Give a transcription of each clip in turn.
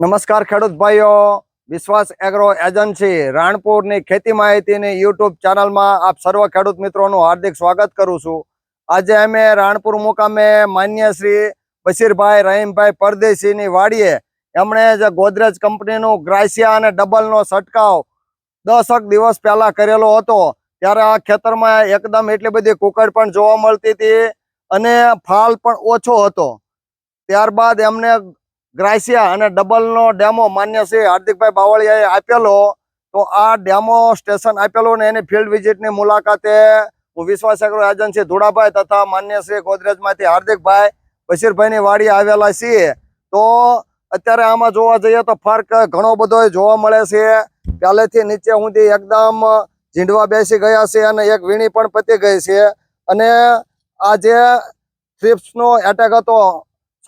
નમસ્કાર ખેડૂત ભાઈઓ, વિશ્વાસ એગ્રો એજન્સી રાણપુરની ખેતી માહિતીની યુટ્યુબ ચેનલમાં આપ સર્વ ખેડૂત મિત્રોનું હાર્દિક સ્વાગત કરું છું. આજે અમે રાણપુર મુકામે માન્ય શ્રી બશીરભાઈ રહીમભાઈ પરદેશીની વાડીએ એમણે જે ગોદરેજ કંપનીનું ગ્રાસિયા અને ડબલનો છંટકાવ દસક દિવસ પહેલાં કરેલો હતો. ત્યારે આ ખેતરમાં એકદમ એટલી બધી કુકડ પણ જોવા મળતી હતી અને ફાલ પણ ઓછો હતો. ત્યારબાદ એમને ગ્રાસિયા અને ડબલનો ડેમો માન્ય શ્રી હાર્દિકભાઈ બાવળિયાએ આપેલો. તો આ ડેમો સ્ટેશન આપેલો ને એની ફિલ્ડ વિઝિટની મુલાકાતે હું વિશ્વાસ એગ્રો એજન્સી ધુડાભાઈ તથા માન્ય શ્રી ગોદરેજમાંથી હાર્દિકભાઈ બશીરભાઈની વાડી આવેલા છીએ. તો અત્યારે આમાં જોવા જઈએ તો ફર્ક ઘણો બધો જોવા મળે છે. પહેલેથી નીચે સુધી એકદમ ઝીંડવા બેસી ગયા છે અને એક વીણી પણ પતી ગઈ છે. અને આ જે થ્રિપ્સનો એટેક હતો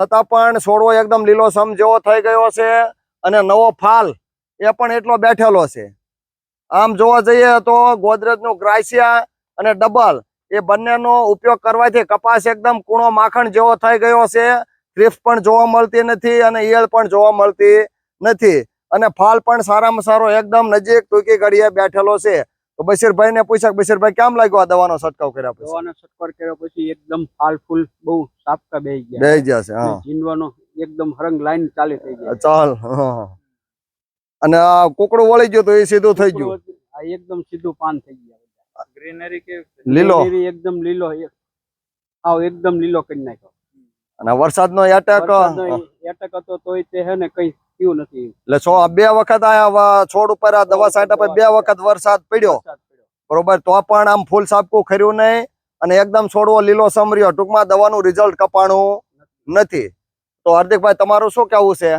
છતાં પણ છોડવો એકદમ લીલોછમ જેવો થઈ ગયો છે અને નવો ફાલ એ પણ એટલો બેઠેલો છે. આમ જોવા જઈએ તો ગોદરેજનું ગ્રાસિયા અને ડબલ એ બંનેનો ઉપયોગ કરવાથી કપાસ એકદમ કૂણો માખણ જેવો થઈ ગયો છે. ક્રિફ પણ જોવા મળતી નથી અને ઈયળ પણ જોવા મળતી નથી અને ફાલ પણ સારામાં સારો એકદમ નજીક ટૂંકી ઘડીએ બેઠેલો છે. તો બશીરભાઈ ને પૂછ્યા બશીરભાઈ કેમ લાગ્યો આ દવાનો છંટકાવ કર્યા પછી? દવાનો છટકાર કર્યા પછી એકદમ ફાલ ફૂલ બહુ સાપકા બેહી ગયા. બેહી ગયા છે હા. જીંડવાનો એકદમ હરંગ લાઈન ચાલી થઈ ગઈ. ચાલ અને આ કોકડો વળી ગયો તો એ સીધું થઈ ગયું? આ એકદમ સીધું પાન થઈ ગયા ગ્રીનરી કે લીલો. એકદમ લીલો આવ એકદમ લીલો કરી નાખ્યો. અને વરસાદનો એટેક એટેક એટક હતો તોય તે હે ને કઈ થયું નથી. એટલે છો બે વખત આ છોડ ઉપર આ દવા છાંટ્યા પર બે વખત વરસાદ પડ્યો. બરોબર? તો પણ આમ ફૂલ સાપકું ખર્યું નહીં અને એકદમ છોડવો લીલો સમર્યો. ટૂંકમાં દવાનું રિઝલ્ટ કપાણું નથી. તો હાર્દિકભાઈ તમારું શું કેવું છે?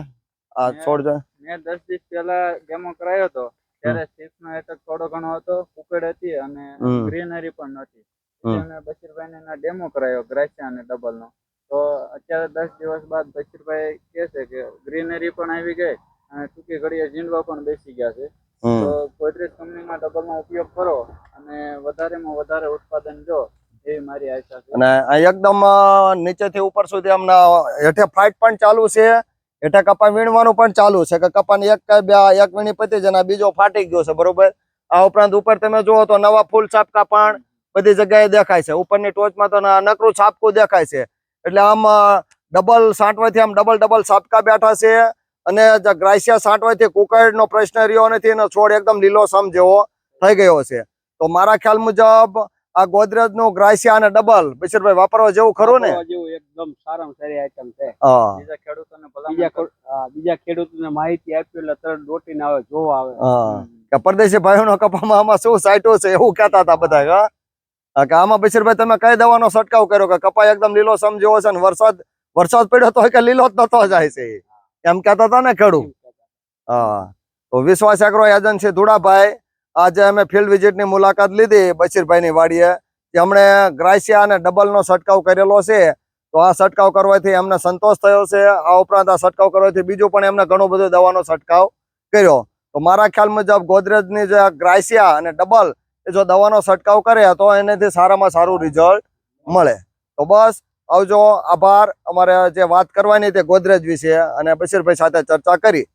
આ છોડ મેં દસ દિવસ પહેલા ડેમો કરાયો હતો. ત્યારે સિક્સ નો એટક થોડો ઘણો હતો કુકડ હતી અને ગ્રીનરી પણ નથી બશીરભાઈ ને ડેમો કરાયો ગ્રાસિયા અને ડબલ નો તો અત્યારે દસ દિવસ બાદ બશીરભાઈ કહે છે કે ગ્રીનરી પણ આવી ગઈ અને ટૂંકી ઘડીએ ઝીંડવા પણ બેસી ગયા છે. તો ગોદરેજ કંપનીમાં ડબલ નો ઉપયોગ કરો અને વધારેમાં વધારે ઉત્પાદન જો એવી મારી આશા છે. અને આ એકદમ નીચેથી ઉપર સુધી આમના હેઠે ફાઇટ પણ ચાલુ છે. હેઠે કપા વીણવાનું પણ ચાલુ છે કે કપાની એક કે બે એક વીણી પતી અને બીજો ફાટી ગયો છે બરોબર? આ ઉપરાંત ઉપર તમે જુઓ તો નવા ફૂલ છાપકા પણ બધી જગ્યાએ દેખાય છે. ઉપરની ટોચમાં તો નકરું છાપકું દેખાય છે. એટલે આમ ડબલ સાંટવાથી આમ ડબલ ડબલ છાપકા બેઠા છે. અને જે ગ્રાસિયા સાંટવાથી કુકરનો પ્રશ્ન રહ્યો નથી એનો છોડ એકદમ લીલોસમ જેવો થઈ ગયો છે. તો મારા ખ્યાલ મુજબ આ ગોદરેજનું ગ્રાસિયા અને ડબલ બશીરભાઈ વાપરવા જેવું ખરું ને? એકદમ સારામાં સારી આઈટમ છે. બીજા ખેડૂતોને બીજા ખેડૂતોને માહિતી આપી એટલે તરત દોટીને આવે જોવા આવે. કે પરદેશી ભાઈઓનો કપામાં આમાં શું સાઈટો છે એવું કહેતા હતા બધા કે આમાં બશીરભાઈ તમે કઈ દવાનો છંટકાવ કર્યો કે કપાઈ એકદમ લીલો સમજ્યો છે ને વરસાદ વરસાદ પડ્યો તો કે લીલો જ નતો જાય છે. એમ કહેતા હતા ને ખેડૂત. હા તો વિશ્વાસ એગ્રો એજન્સી ધુડાભાઈ. આજે અમે ફિલ્ડ વિઝિટની મુલાકાત લીધી બશીરભાઈની વાડીએ. જેમણે ગ્રાસિયા અને ડબલનો છંટકાવ કરેલો છે. તો આ છંટકાવ કરવાથી એમને સંતોષ થયો છે. આ ઉપરાંત આ છંટકાવ કરવાથી બીજું પણ એમને ઘણું બધું દવાનો છંટકાવ કર્યો. તો મારા ખ્યાલ મુજબ ગોદરેજની જે ગ્રાસિયા અને ડબલ જો દવાનો છંટકાવ કરે, તો એનાથી સારામાં સારું રિઝલ્ટ મળે. તો બસ, આવજો, આભાર. અમારે જે વાત કરવાની તે ગોદરેજ વિશે, અને બશીરભાઈ સાથે ચર્ચા કરી.